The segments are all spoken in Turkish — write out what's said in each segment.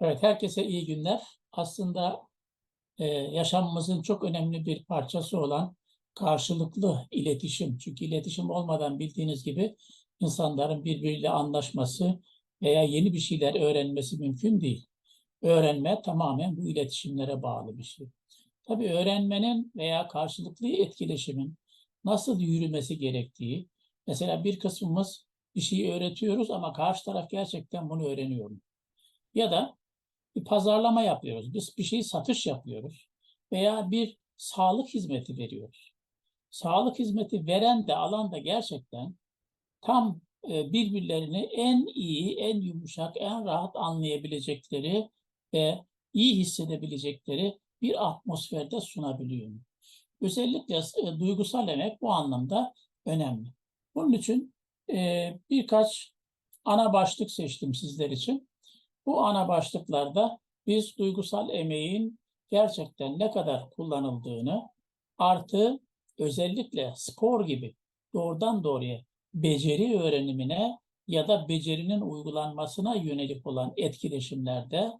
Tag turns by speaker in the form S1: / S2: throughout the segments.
S1: Evet, herkese iyi günler. Aslında e, yaşamımızın çok önemli bir parçası olan karşılıklı iletişim. Çünkü iletişim olmadan bildiğiniz gibi insanların birbiriyle anlaşması veya yeni bir şeyler öğrenmesi mümkün değil. Öğrenme tamamen bu iletişimlere bağlı bir şey. Tabii öğrenmenin veya karşılıklı etkileşimin nasıl yürümesi gerektiği, mesela bir kısmımız bir şeyi öğretiyoruz ama karşı taraf gerçekten bunu öğreniyor mu? Ya da bir pazarlama yapıyoruz. Biz bir şey satış yapıyoruz. Veya bir sağlık hizmeti veriyoruz. Sağlık hizmeti veren de alan da gerçekten tam e, birbirlerini en iyi, en yumuşak, en rahat anlayabilecekleri ve iyi hissedebilecekleri bir atmosferde sunabiliyor. Özellikle e, duygusal emek bu anlamda önemli. Bunun için e, birkaç ana başlık seçtim sizler için. Bu ana başlıklarda biz duygusal emeğin gerçekten ne kadar kullanıldığını artı özellikle spor gibi doğrudan doğruya beceri öğrenimine ya da becerinin uygulanmasına yönelik olan etkileşimlerde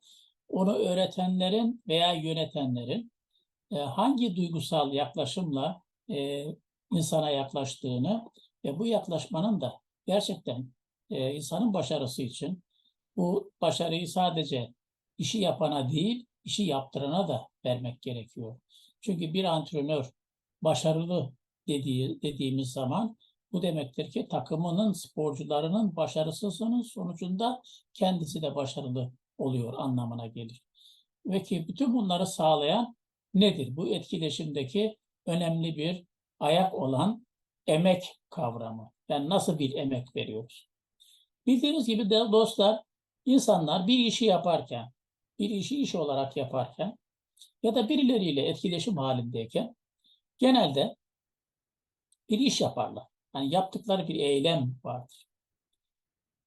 S1: onu öğretenlerin veya yönetenlerin e, hangi duygusal yaklaşımla e, insana yaklaştığını ve bu yaklaşmanın da gerçekten e, insanın başarısı için bu başarıyı sadece işi yapana değil, işi yaptırana da vermek gerekiyor. Çünkü bir antrenör başarılı dediği, dediğimiz zaman bu demektir ki takımının, sporcularının başarısının sonucunda kendisi de başarılı oluyor anlamına gelir. Ve ki bütün bunları sağlayan nedir? Bu etkileşimdeki önemli bir ayak olan emek kavramı. Yani nasıl bir emek veriyoruz? Bildiğiniz gibi de dostlar İnsanlar bir işi yaparken, bir işi iş olarak yaparken ya da birileriyle etkileşim halindeyken genelde bir iş yaparlar. Yani yaptıkları bir eylem vardır.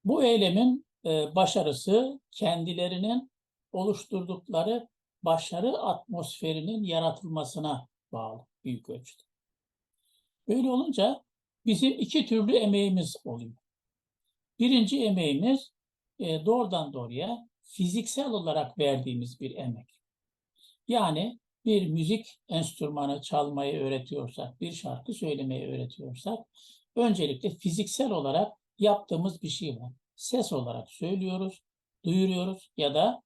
S1: Bu eylemin e, başarısı kendilerinin oluşturdukları başarı atmosferinin yaratılmasına bağlı büyük ölçüde. Böyle olunca bizim iki türlü emeğimiz oluyor. Birinci emeğimiz e, doğrudan doğruya fiziksel olarak verdiğimiz bir emek. Yani bir müzik enstrümanı çalmayı öğretiyorsak, bir şarkı söylemeyi öğretiyorsak, öncelikle fiziksel olarak yaptığımız bir şey var. Ses olarak söylüyoruz, duyuruyoruz ya da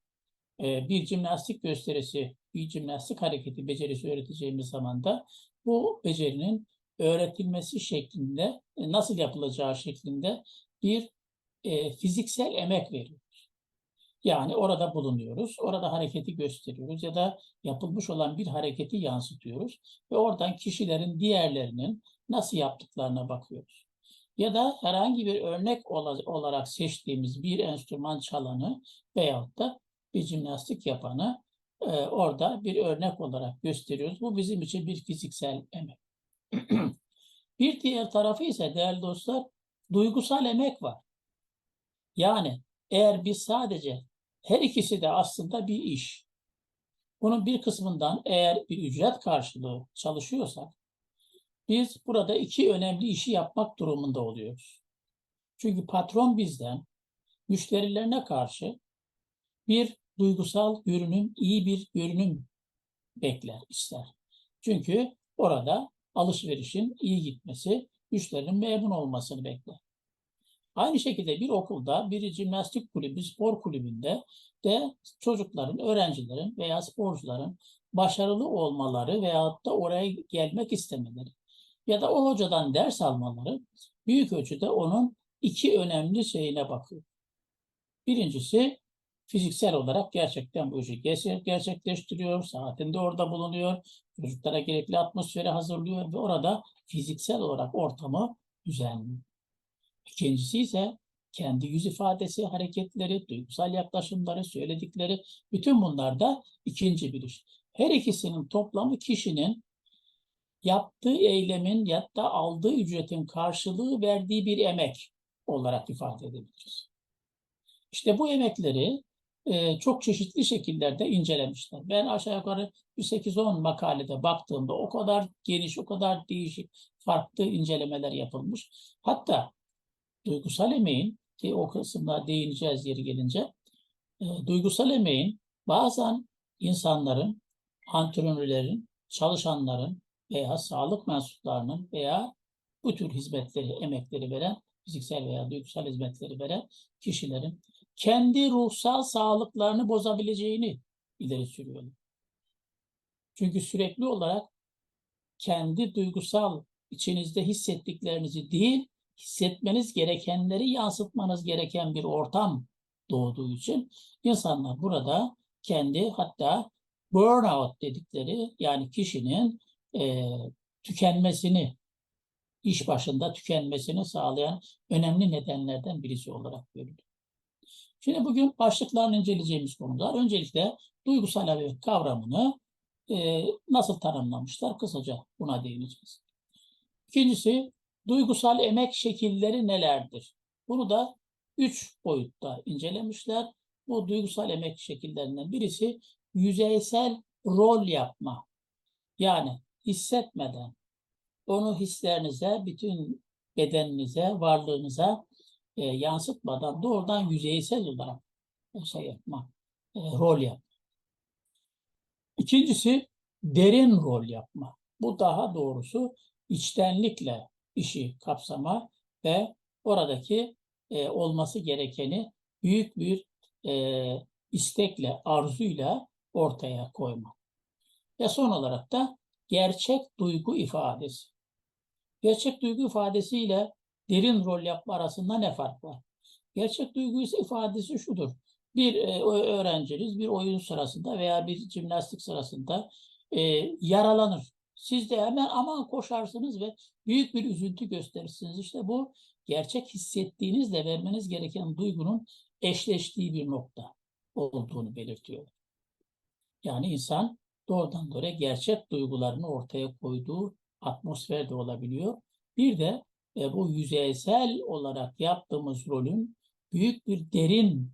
S1: e, bir jimnastik gösterisi, bir jimnastik hareketi becerisi öğreteceğimiz zaman da bu becerinin öğretilmesi şeklinde, e, nasıl yapılacağı şeklinde bir e, fiziksel emek veriyoruz. Yani orada bulunuyoruz, orada hareketi gösteriyoruz ya da yapılmış olan bir hareketi yansıtıyoruz ve oradan kişilerin diğerlerinin nasıl yaptıklarına bakıyoruz. Ya da herhangi bir örnek olarak seçtiğimiz bir enstrüman çalanı veyahut da bir jimnastik yapanı e, orada bir örnek olarak gösteriyoruz. Bu bizim için bir fiziksel emek. bir diğer tarafı ise değerli dostlar duygusal emek var. Yani eğer biz sadece her ikisi de aslında bir iş. Bunun bir kısmından eğer bir ücret karşılığı çalışıyorsak biz burada iki önemli işi yapmak durumunda oluyoruz. Çünkü patron bizden müşterilerine karşı bir duygusal görünüm, iyi bir görünüm bekler, ister. Çünkü orada alışverişin iyi gitmesi, müşterinin memnun olmasını bekler. Aynı şekilde bir okulda bir jimnastik kulübü, spor kulübünde de çocukların, öğrencilerin veya sporcuların başarılı olmaları veyahut da oraya gelmek istemeleri ya da o hocadan ders almaları büyük ölçüde onun iki önemli şeyine bakıyor. Birincisi fiziksel olarak gerçekten bu işi gerçekleştiriyor, saatinde orada bulunuyor, çocuklara gerekli atmosferi hazırlıyor ve orada fiziksel olarak ortamı düzenliyor. İkincisi ise kendi yüz ifadesi, hareketleri, duygusal yaklaşımları, söyledikleri bütün bunlar da ikinci bir iş. Her ikisinin toplamı kişinin yaptığı eylemin ya da aldığı ücretin karşılığı verdiği bir emek olarak ifade edebiliriz. İşte bu emekleri e, çok çeşitli şekillerde incelemişler. Ben aşağı yukarı 8-10 makalede baktığımda o kadar geniş, o kadar değişik, farklı incelemeler yapılmış. Hatta duygusal emeğin ki o kısımda değineceğiz yeri gelince e, duygusal emeğin bazen insanların, antrenörlerin, çalışanların veya sağlık mensuplarının veya bu tür hizmetleri, emekleri veren, fiziksel veya duygusal hizmetleri veren kişilerin kendi ruhsal sağlıklarını bozabileceğini ileri sürüyorlar. Çünkü sürekli olarak kendi duygusal içinizde hissettiklerinizi değil, hissetmeniz gerekenleri yansıtmanız gereken bir ortam doğduğu için insanlar burada kendi hatta burnout dedikleri yani kişinin e, tükenmesini iş başında tükenmesini sağlayan önemli nedenlerden birisi olarak görülür. Şimdi bugün başlıklarını inceleyeceğimiz konular öncelikle duygusal emek kavramını e, nasıl tanımlamışlar kısaca buna değineceğiz. İkincisi duygusal emek şekilleri nelerdir? Bunu da üç boyutta incelemişler. Bu duygusal emek şekillerinden birisi yüzeysel rol yapma. Yani hissetmeden onu hislerinize, bütün bedeninize, varlığınıza e, yansıtmadan doğrudan yüzeysel olarak şey yapma, e, rol yapma. İkincisi derin rol yapma. Bu daha doğrusu içtenlikle işi kapsama ve oradaki e, olması gerekeni büyük bir e, istekle, arzuyla ortaya koyma. Ve son olarak da gerçek duygu ifadesi. Gerçek duygu ifadesiyle derin rol yapma arasında ne fark var? Gerçek duygu ifadesi şudur. Bir e, öğrenciniz bir oyun sırasında veya bir jimnastik sırasında e, yaralanır. Siz de hemen aman koşarsınız ve büyük bir üzüntü gösterirsiniz. İşte bu gerçek hissettiğinizle vermeniz gereken duygunun eşleştiği bir nokta olduğunu belirtiyor. Yani insan doğrudan doğruya gerçek duygularını ortaya koyduğu atmosfer de olabiliyor. Bir de e, bu yüzeysel olarak yaptığımız rolün büyük bir derin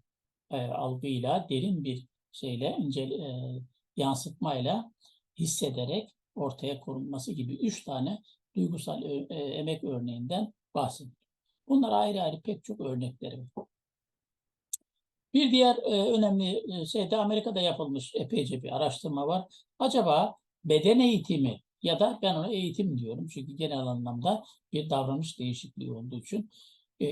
S1: e, algıyla, derin bir şeyle, ince e, yansıtmayla hissederek ortaya konulması gibi üç tane duygusal e, emek örneğinden bahsediyor. Bunlar ayrı ayrı pek çok örnekleri var. Bir diğer e, önemli e, şey de Amerika'da yapılmış epeyce bir araştırma var. Acaba beden eğitimi ya da ben ona eğitim diyorum çünkü genel anlamda bir davranış değişikliği olduğu için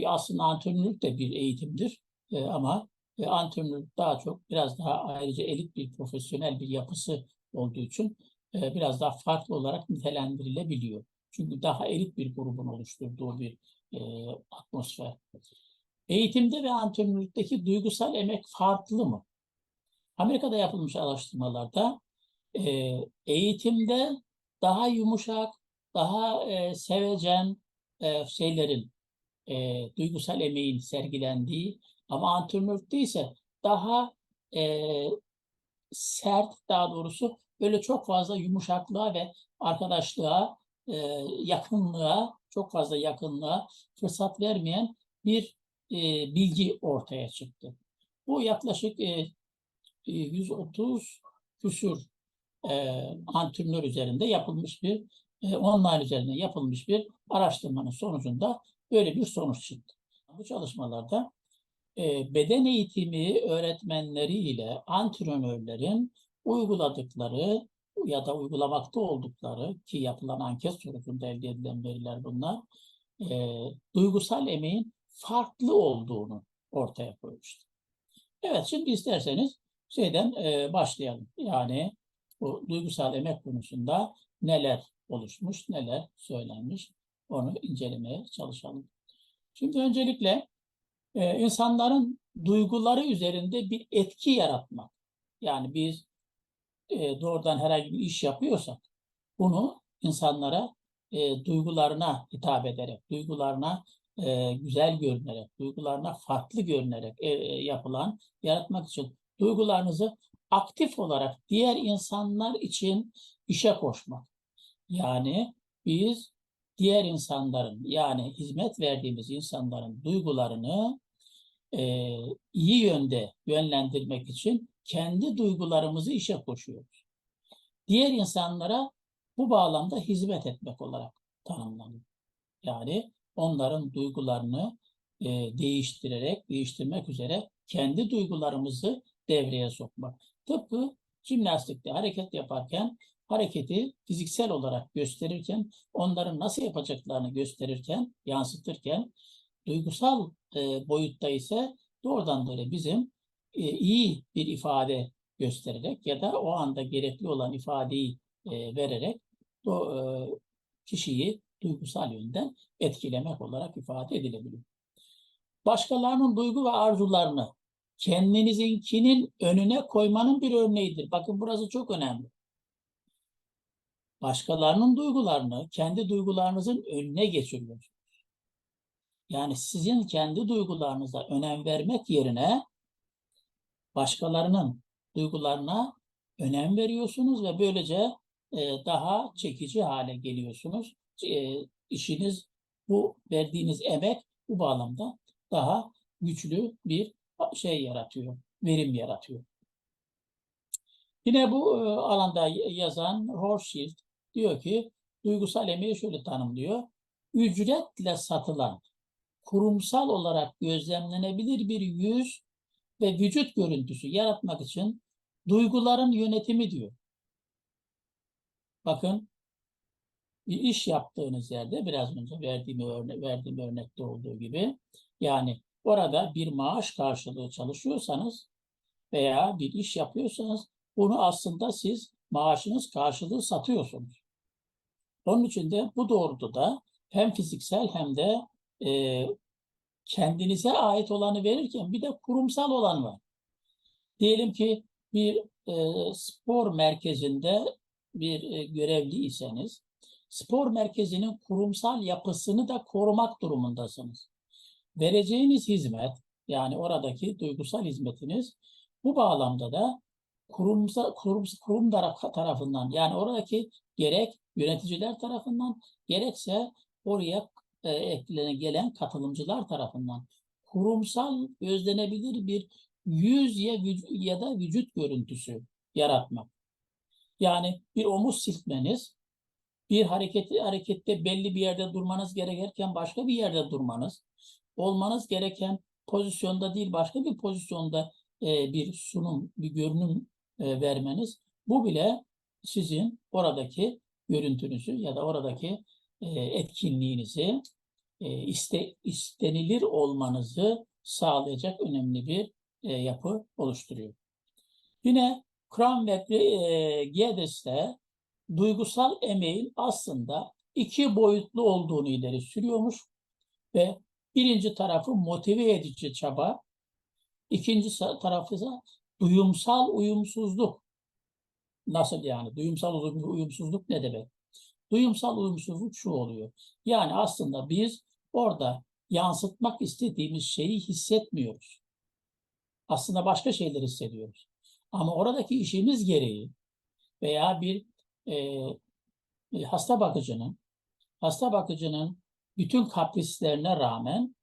S1: aslında antrenörlük de bir eğitimdir ama e, antrenörlük daha çok biraz daha ayrıca elit bir profesyonel bir yapısı olduğu için e, biraz daha farklı olarak nitelendirilebiliyor. Çünkü daha elit bir grubun oluşturduğu bir e, atmosfer. Eğitimde ve antrenörlükteki duygusal emek farklı mı? Amerika'da yapılmış araştırmalarda e, eğitimde daha yumuşak, daha e, sevecen e, şeylerin, e, duygusal emeğin sergilendiği ama antrenörlükte ise daha e, sert daha doğrusu böyle çok fazla yumuşaklığa ve arkadaşlığa, e, yakınlığa, çok fazla yakınlığa fırsat vermeyen bir e, bilgi ortaya çıktı. Bu yaklaşık e, 130 küsur e, antrenör üzerinde yapılmış bir e, online üzerinde yapılmış bir araştırmanın sonucunda böyle bir sonuç çıktı. Bu çalışmalarda e, beden eğitimi öğretmenleriyle antrenörlerin uyguladıkları ya da uygulamakta oldukları ki yapılan anket sonucunda elde edilen veriler bunlar e, duygusal emeğin farklı olduğunu ortaya koymuştu. Evet şimdi isterseniz şeyden e, başlayalım. Yani bu duygusal emek konusunda neler oluşmuş, neler söylenmiş onu incelemeye çalışalım. Şimdi öncelikle e, insanların duyguları üzerinde bir etki yaratmak. Yani biz e, doğrudan herhangi bir iş yapıyorsak bunu insanlara e, duygularına hitap ederek, duygularına e, güzel görünerek, duygularına farklı görünerek e, e, yapılan, yaratmak için duygularınızı aktif olarak diğer insanlar için işe koşmak. Yani biz diğer insanların yani hizmet verdiğimiz insanların duygularını e, iyi yönde yönlendirmek için kendi duygularımızı işe koşuyoruz. Diğer insanlara bu bağlamda hizmet etmek olarak tanımlanıyor. Yani onların duygularını e, değiştirerek, değiştirmek üzere kendi duygularımızı devreye sokmak. Tıpkı jimnastikte hareket yaparken hareketi fiziksel olarak gösterirken, onların nasıl yapacaklarını gösterirken, yansıtırken, duygusal e, boyutta ise doğrudan böyle bizim e, iyi bir ifade göstererek ya da o anda gerekli olan ifadeyi e, vererek o e, kişiyi duygusal yönden etkilemek olarak ifade edilebilir. Başkalarının duygu ve arzularını kendinizinkinin önüne koymanın bir örneğidir. Bakın burası çok önemli. Başkalarının duygularını kendi duygularınızın önüne geçiriyorsunuz. Yani sizin kendi duygularınıza önem vermek yerine başkalarının duygularına önem veriyorsunuz ve böylece e, daha çekici hale geliyorsunuz. E, işiniz bu verdiğiniz emek bu bağlamda daha güçlü bir şey yaratıyor, verim yaratıyor. Yine bu e, alanda yazan Horsfield diyor ki duygusal emeği şöyle tanımlıyor. Ücretle satılan kurumsal olarak gözlemlenebilir bir yüz ve vücut görüntüsü yaratmak için duyguların yönetimi diyor. Bakın bir iş yaptığınız yerde biraz önce verdiğim, örne verdiğim örnekte olduğu gibi yani orada bir maaş karşılığı çalışıyorsanız veya bir iş yapıyorsanız bunu aslında siz maaşınız karşılığı satıyorsunuz. Onun için de bu doğrultuda hem fiziksel hem de e, kendinize ait olanı verirken bir de kurumsal olan var. Diyelim ki bir e, spor merkezinde bir e, görevliyseniz spor merkezinin kurumsal yapısını da korumak durumundasınız. Vereceğiniz hizmet yani oradaki duygusal hizmetiniz bu bağlamda da kurumsal kurum, kurum tarafından yani oradaki gerek yöneticiler tarafından gerekse oraya e, gelen katılımcılar tarafından kurumsal özlenebilir bir yüz ya, ya da vücut görüntüsü yaratmak. Yani bir omuz silkmeniz, bir hareketi, harekette belli bir yerde durmanız gerekirken başka bir yerde durmanız, olmanız gereken pozisyonda değil başka bir pozisyonda e, bir sunum, bir görünüm e, vermeniz, bu bile sizin oradaki görüntünüzü ya da oradaki etkinliğinizi e, iste, istenilir olmanızı sağlayacak önemli bir e, yapı oluşturuyor. Yine Cranberg ve e, Gedes'te duygusal emeğin aslında iki boyutlu olduğunu ileri sürüyormuş ve birinci tarafı motive edici çaba, ikinci tarafı ise duyumsal uyumsuzluk. Nasıl yani? Duyumsal uyumsuzluk ne demek? Duyumsal uyumsuzluk şu oluyor. Yani aslında biz orada yansıtmak istediğimiz şeyi hissetmiyoruz. Aslında başka şeyler hissediyoruz. Ama oradaki işimiz gereği veya bir e, hasta bakıcının hasta bakıcının bütün kaprislerine rağmen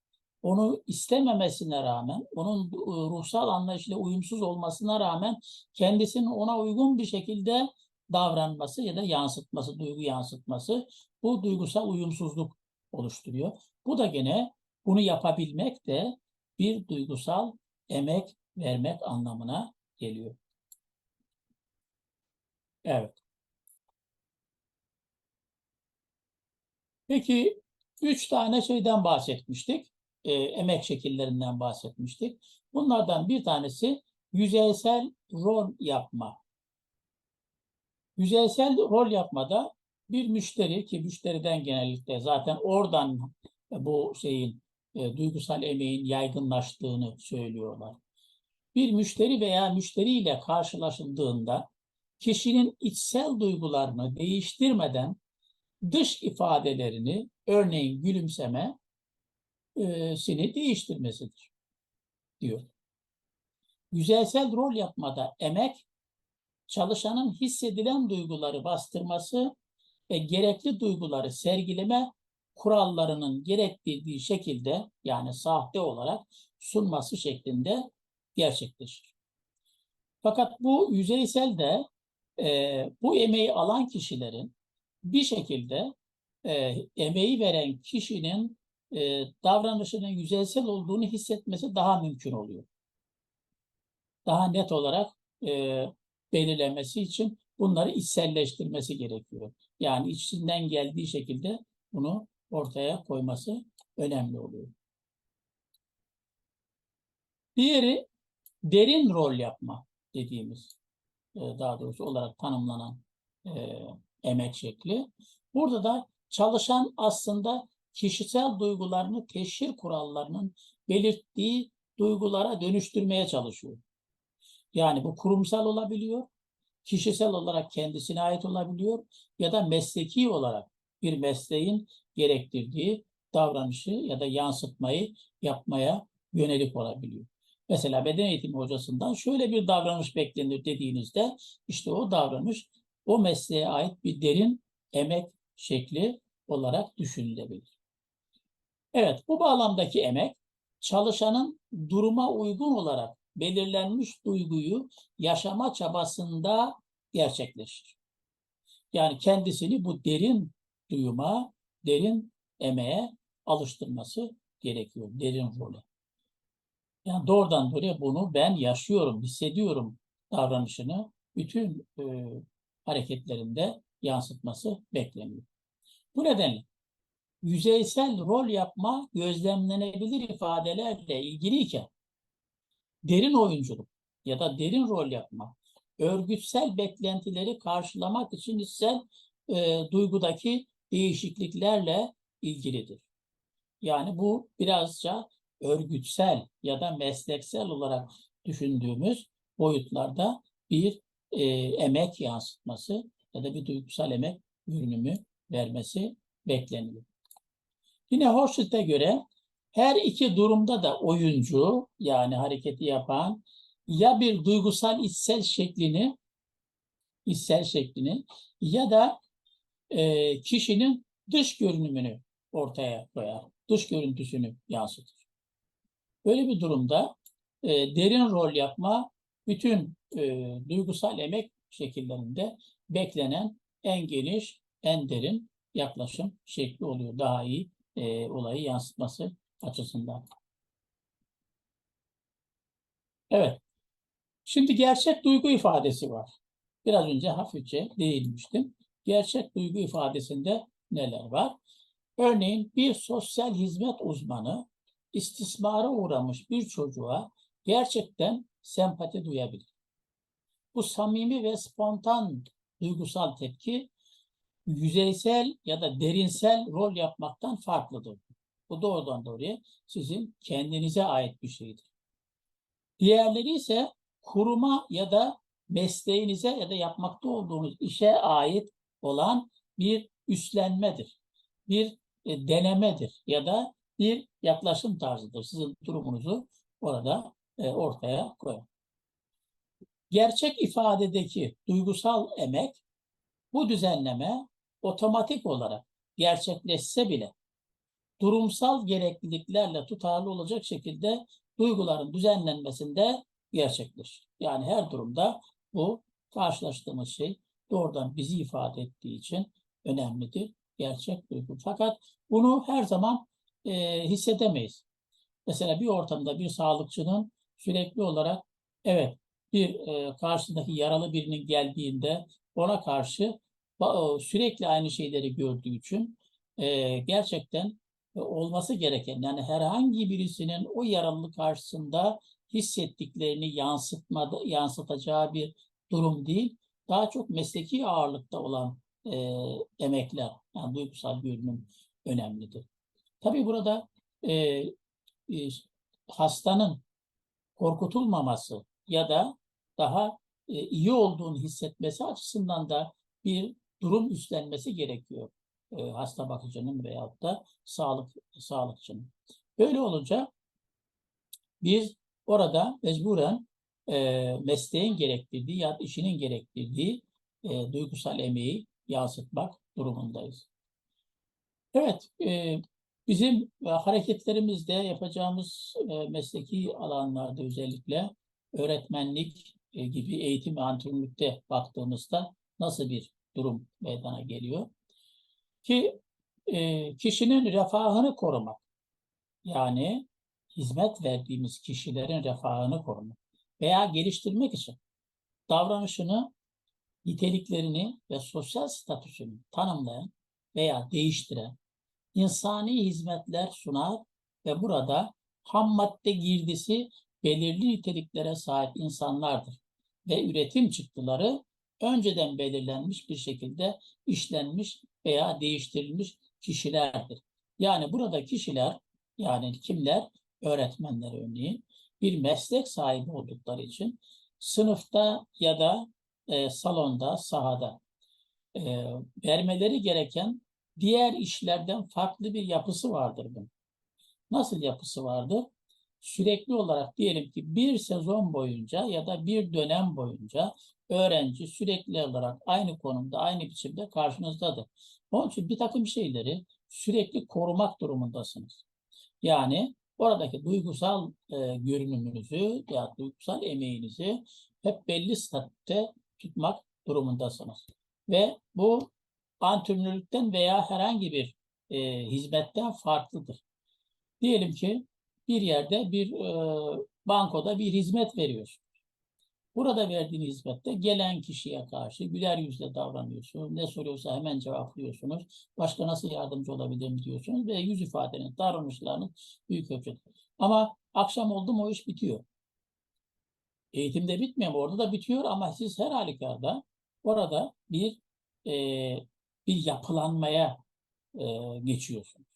S1: onu istememesine rağmen, onun ruhsal anlayışıyla uyumsuz olmasına rağmen kendisinin ona uygun bir şekilde davranması ya da yansıtması, duygu yansıtması bu duygusal uyumsuzluk oluşturuyor. Bu da gene bunu yapabilmek de bir duygusal emek vermek anlamına geliyor. Evet. Peki üç tane şeyden bahsetmiştik. E, emek şekillerinden bahsetmiştik. Bunlardan bir tanesi yüzeysel rol yapma. Yüzeysel rol yapmada bir müşteri ki müşteriden genellikle zaten oradan bu şeyin e, duygusal emeğin yaygınlaştığını söylüyorlar. Bir müşteri veya müşteriyle karşılaşıldığında kişinin içsel duygularını değiştirmeden dış ifadelerini örneğin gülümseme e, seni değiştirmesidir diyor. Yüzeysel rol yapmada emek çalışanın hissedilen duyguları bastırması ve gerekli duyguları sergileme kurallarının gerektirdiği şekilde yani sahte olarak sunması şeklinde gerçekleşir. Fakat bu yüzeysel de e, bu emeği alan kişilerin bir şekilde e, emeği veren kişinin e, davranışının yüzeysel olduğunu hissetmesi daha mümkün oluyor. daha net olarak e, belirlemesi için bunları içselleştirmesi gerekiyor. Yani içinden geldiği şekilde bunu ortaya koyması önemli oluyor. Diğeri derin rol yapma dediğimiz e, daha doğrusu olarak tanımlanan e, emek şekli. Burada da çalışan aslında kişisel duygularını teşhir kurallarının belirttiği duygulara dönüştürmeye çalışıyor. Yani bu kurumsal olabiliyor, kişisel olarak kendisine ait olabiliyor ya da mesleki olarak bir mesleğin gerektirdiği davranışı ya da yansıtmayı yapmaya yönelik olabiliyor. Mesela beden eğitimi hocasından şöyle bir davranış beklenir dediğinizde işte o davranış o mesleğe ait bir derin emek şekli olarak düşünülebilir. Evet, bu bağlamdaki emek çalışanın duruma uygun olarak belirlenmiş duyguyu yaşama çabasında gerçekleşir. Yani kendisini bu derin duyuma, derin emeğe alıştırması gerekiyor, derin role. Yani doğrudan doğruya bunu ben yaşıyorum, hissediyorum davranışını bütün e, hareketlerinde yansıtması bekleniyor. Bu nedenle yüzeysel rol yapma gözlemlenebilir ifadelerle ilgiliyken derin oyunculuk ya da derin rol yapma örgütsel beklentileri karşılamak için içsel e, duygudaki değişikliklerle ilgilidir. Yani bu birazca örgütsel ya da mesleksel olarak düşündüğümüz boyutlarda bir e, emek yansıtması ya da bir duygusal emek görünümü vermesi bekleniyor. Yine Hochschild'e göre her iki durumda da oyuncu yani hareketi yapan ya bir duygusal içsel şeklini içsel şeklini ya da e, kişinin dış görünümünü ortaya koyar. Dış görüntüsünü yansıtır. Böyle bir durumda e, derin rol yapma bütün e, duygusal emek şekillerinde beklenen en geniş, en derin yaklaşım şekli oluyor. Daha iyi e, olayı yansıtması açısından. Evet. Şimdi gerçek duygu ifadesi var. Biraz önce hafifçe değinmiştim. Gerçek duygu ifadesinde neler var? Örneğin bir sosyal hizmet uzmanı istismara uğramış bir çocuğa gerçekten sempati duyabilir. Bu samimi ve spontan duygusal tepki yüzeysel ya da derinsel rol yapmaktan farklıdır. Bu doğrudan doğruya sizin kendinize ait bir şeydir. Diğerleri ise kuruma ya da mesleğinize ya da yapmakta olduğunuz işe ait olan bir üstlenmedir. Bir e, denemedir ya da bir yaklaşım tarzıdır. Sizin durumunuzu orada e, ortaya koyun. Gerçek ifadedeki duygusal emek bu düzenleme otomatik olarak gerçekleşse bile durumsal gerekliliklerle tutarlı olacak şekilde duyguların düzenlenmesinde gerçekleşir. Yani her durumda bu karşılaştığımız şey doğrudan bizi ifade ettiği için önemlidir. Gerçek duygu. Fakat bunu her zaman e, hissedemeyiz. Mesela bir ortamda bir sağlıkçının sürekli olarak evet bir e, karşısındaki yaralı birinin geldiğinde ona karşı sürekli aynı şeyleri gördüğü için e, gerçekten olması gereken yani herhangi birisinin o yaralılık karşısında hissettiklerini yansıtmadı, yansıtacağı bir durum değil. Daha çok mesleki ağırlıkta olan e, emekler, yani duygusal görünüm önemlidir. Tabii burada e, e, hastanın korkutulmaması ya da daha e, iyi olduğunu hissetmesi açısından da bir durum üstlenmesi gerekiyor e, hasta bakıcının veyahut da sağlık sağlıkçının. Böyle olunca biz orada mecburen e, mesleğin gerektirdiği ya da işinin gerektirdiği e, duygusal emeği yansıtmak durumundayız. Evet, e, bizim hareketlerimizde yapacağımız e, mesleki alanlarda özellikle öğretmenlik e, gibi eğitim ve antrenörlükte baktığımızda nasıl bir durum meydana geliyor? Ki e, kişinin refahını korumak, yani hizmet verdiğimiz kişilerin refahını korumak veya geliştirmek için davranışını, niteliklerini ve sosyal statüsünü tanımlayan veya değiştiren insani hizmetler sunar ve burada ham madde girdisi belirli niteliklere sahip insanlardır ve üretim çıktıları önceden belirlenmiş bir şekilde işlenmiş veya değiştirilmiş kişilerdir. Yani burada kişiler yani kimler? Öğretmenler örneğin bir meslek sahibi oldukları için sınıfta ya da e, salonda, sahada e, vermeleri gereken diğer işlerden farklı bir yapısı vardır bunun. Nasıl yapısı vardır? Sürekli olarak diyelim ki bir sezon boyunca ya da bir dönem boyunca öğrenci sürekli olarak aynı konumda, aynı biçimde karşınızdadır. Onun için bir takım şeyleri sürekli korumak durumundasınız. Yani oradaki duygusal e, görünümünüzü ya duygusal emeğinizi hep belli statüde tutmak durumundasınız. Ve bu antrenörlükten veya herhangi bir e, hizmetten farklıdır. Diyelim ki bir yerde bir e, bankoda bir hizmet veriyorsun. Burada verdiğin hizmette gelen kişiye karşı güler yüzle davranıyorsunuz. Ne soruyorsa hemen cevaplıyorsunuz. Başka nasıl yardımcı olabilirim diyorsunuz ve yüz ifadenin, davranışlarının büyük ölçüde. Ama akşam oldu mu o iş bitiyor. Eğitimde bitmiyor mu? Orada da bitiyor ama siz her halükarda orada bir e, bir yapılanmaya e, geçiyorsunuz.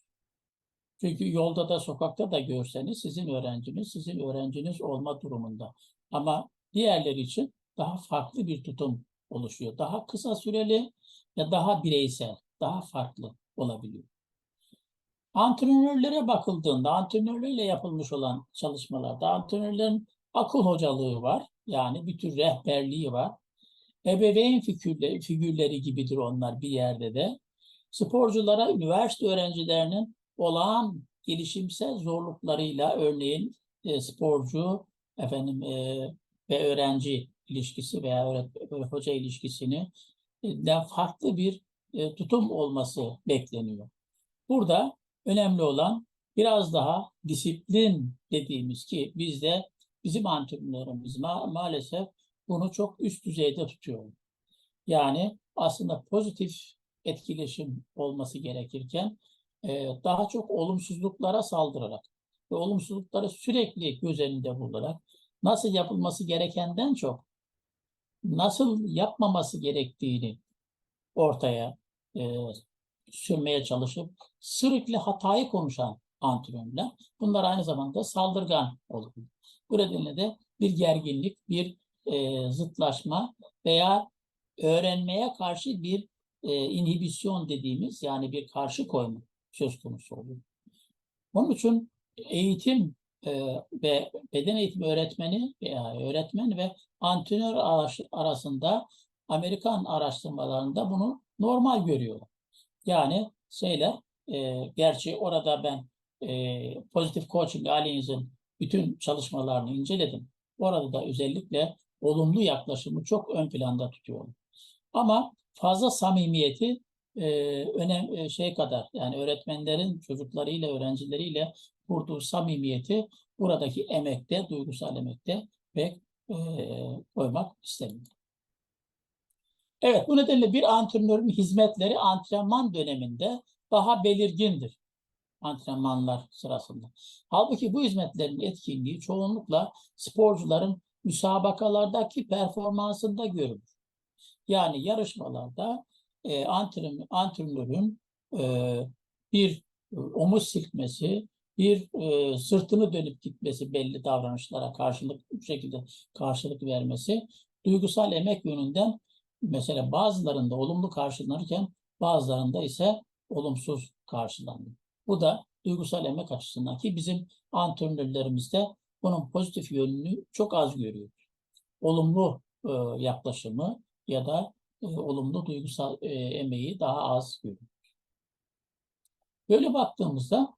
S1: Çünkü yolda da sokakta da görseniz sizin öğrenciniz, sizin öğrenciniz olma durumunda. Ama diğerleri için daha farklı bir tutum oluşuyor. Daha kısa süreli ya daha bireysel, daha farklı olabiliyor. Antrenörlere bakıldığında, antrenörlerle yapılmış olan çalışmalarda antrenörlerin akıl hocalığı var. Yani bir tür rehberliği var. Ebeveyn figürleri, figürleri gibidir onlar bir yerde de. Sporculara üniversite öğrencilerinin olağan gelişimsel zorluklarıyla örneğin e, sporcu efendim e, ve öğrenci ilişkisi veya öğretmen hoca ilişkisini de farklı bir e, tutum olması bekleniyor. Burada önemli olan biraz daha disiplin dediğimiz ki bizde bizim antrenörlerimiz ma maalesef bunu çok üst düzeyde tutuyor. Yani aslında pozitif etkileşim olması gerekirken e, daha çok olumsuzluklara saldırarak ve olumsuzlukları sürekli göz önünde bularak nasıl yapılması gerekenden çok nasıl yapmaması gerektiğini ortaya e, sürmeye çalışıp sürekli hatayı konuşan antrenörler bunlar aynı zamanda saldırgan olur. Bu nedenle de bir gerginlik, bir e, zıtlaşma veya öğrenmeye karşı bir e, inhibisyon dediğimiz yani bir karşı koyma söz konusu oluyor. Onun için eğitim ve beden eğitimi öğretmeni veya öğretmen ve antrenör arasında Amerikan araştırmalarında bunu normal görüyor. Yani şeyler, e, gerçi orada ben e, pozitif coaching Aliens'in bütün çalışmalarını inceledim. Orada da özellikle olumlu yaklaşımı çok ön planda tutuyorum. Ama fazla samimiyeti e, önem e, şey kadar yani öğretmenlerin çocuklarıyla öğrencileriyle kurduğu samimiyeti buradaki emekte, duygusal emekte pek e, koymak istemiyorum. Evet bu nedenle bir antrenörün hizmetleri antrenman döneminde daha belirgindir antrenmanlar sırasında. Halbuki bu hizmetlerin etkinliği çoğunlukla sporcuların müsabakalardaki performansında görülür. Yani yarışmalarda e, antren, antrenörün e, bir omuz silkmesi, bir e, sırtını dönüp gitmesi belli davranışlara karşılık bu şekilde karşılık vermesi duygusal emek yönünden mesela bazılarında olumlu karşılanırken bazılarında ise olumsuz karşılanıyor. Bu da duygusal emek açısından ki bizim antrenörlerimizde bunun pozitif yönünü çok az görüyor. Olumlu e, yaklaşımı ya da e, olumlu duygusal e, emeği daha az görüyor. Böyle baktığımızda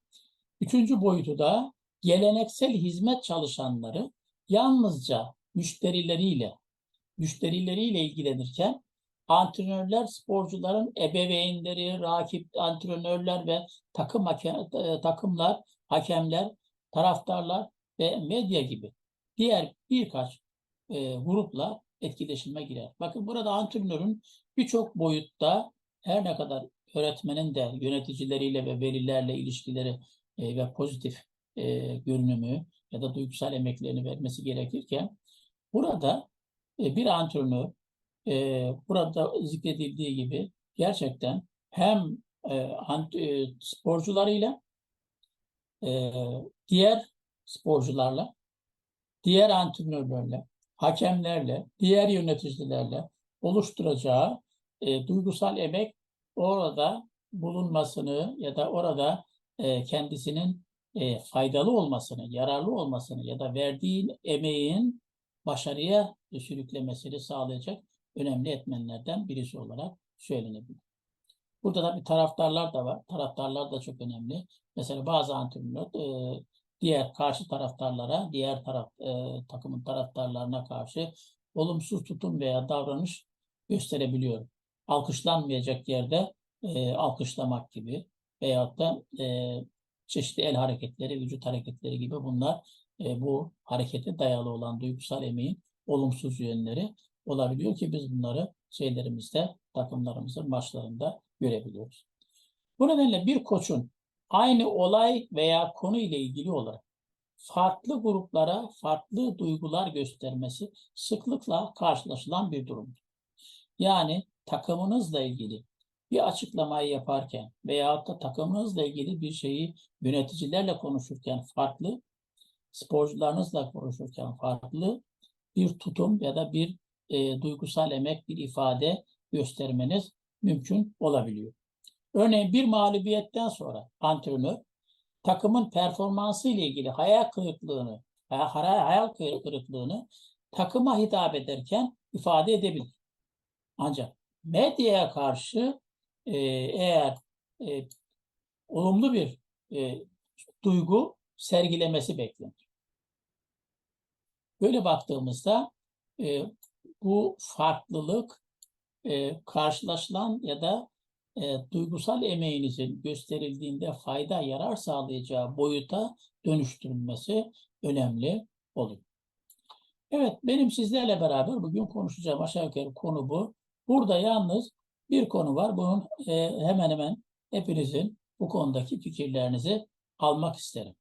S1: üçüncü boyutu da geleneksel hizmet çalışanları yalnızca müşterileriyle müşterileriyle ilgilenirken antrenörler sporcuların ebeveynleri, rakip antrenörler ve takım e, takımlar, hakemler, taraftarlar ve medya gibi diğer birkaç e, grupla etkileşime girer. Bakın burada antrenörün birçok boyutta her ne kadar öğretmenin de yöneticileriyle ve velilerle ilişkileri e, ve pozitif e, görünümü ya da duygusal emeklerini vermesi gerekirken burada e, bir antrenör e, burada zikredildiği gibi gerçekten hem e, ant- e, sporcularıyla e, diğer sporcularla, diğer antrenörlerle, hakemlerle, diğer yöneticilerle oluşturacağı e, duygusal emek orada bulunmasını ya da orada e, kendisinin e, faydalı olmasını, yararlı olmasını ya da verdiğin emeğin başarıya sürüklemesini sağlayacak önemli etmenlerden birisi olarak söylenebilir. Burada da bir taraftarlar da var. Taraftarlar da çok önemli. Mesela bazı antrenörler e, diğer karşı taraftarlara, diğer taraf e, takımın taraftarlarına karşı olumsuz tutum veya davranış gösterebiliyor. Alkışlanmayacak yerde alkışlamak gibi veyahut da e, çeşitli el hareketleri, vücut hareketleri gibi bunlar e, bu harekete dayalı olan duygusal emeğin olumsuz yönleri olabiliyor ki biz bunları şeylerimizde, takımlarımızın maçlarında görebiliyoruz. Bu nedenle bir koçun aynı olay veya konu ile ilgili olarak farklı gruplara farklı duygular göstermesi sıklıkla karşılaşılan bir durumdur. Yani takımınızla ilgili bir açıklamayı yaparken veyahut da takımınızla ilgili bir şeyi yöneticilerle konuşurken farklı, sporcularınızla konuşurken farklı bir tutum ya da bir e, duygusal emek, bir ifade göstermeniz mümkün olabiliyor. Örneğin bir mağlubiyetten sonra antrenör takımın performansı ile ilgili hayal kırıklığını veya hayal kırıklığını takıma hitap ederken ifade edebilir. Ancak medyaya karşı e, eğer e, olumlu bir e, duygu sergilemesi beklenir. Böyle baktığımızda e, bu farklılık e, karşılaşılan ya da e, duygusal emeğinizin gösterildiğinde fayda yarar sağlayacağı boyuta dönüştürülmesi önemli oluyor. Evet, benim sizlerle beraber bugün konuşacağım aşağı yukarı konu bu. Burada yalnız bir konu var. Bunun e, hemen hemen hepinizin bu konudaki fikirlerinizi almak isterim.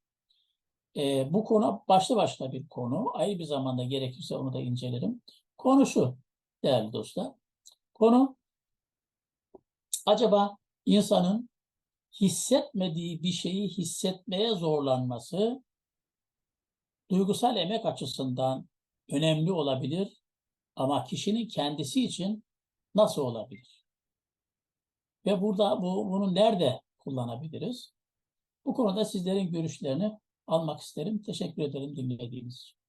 S1: E, bu konu başlı başına bir konu. Ayrı bir zamanda gerekirse onu da incelerim. Konu şu değerli dostlar. Konu acaba insanın hissetmediği bir şeyi hissetmeye zorlanması duygusal emek açısından önemli olabilir ama kişinin kendisi için nasıl olabilir? Ve burada bu, bunu nerede kullanabiliriz? Bu konuda sizlerin görüşlerini almak isterim. Teşekkür ederim dinlediğiniz için.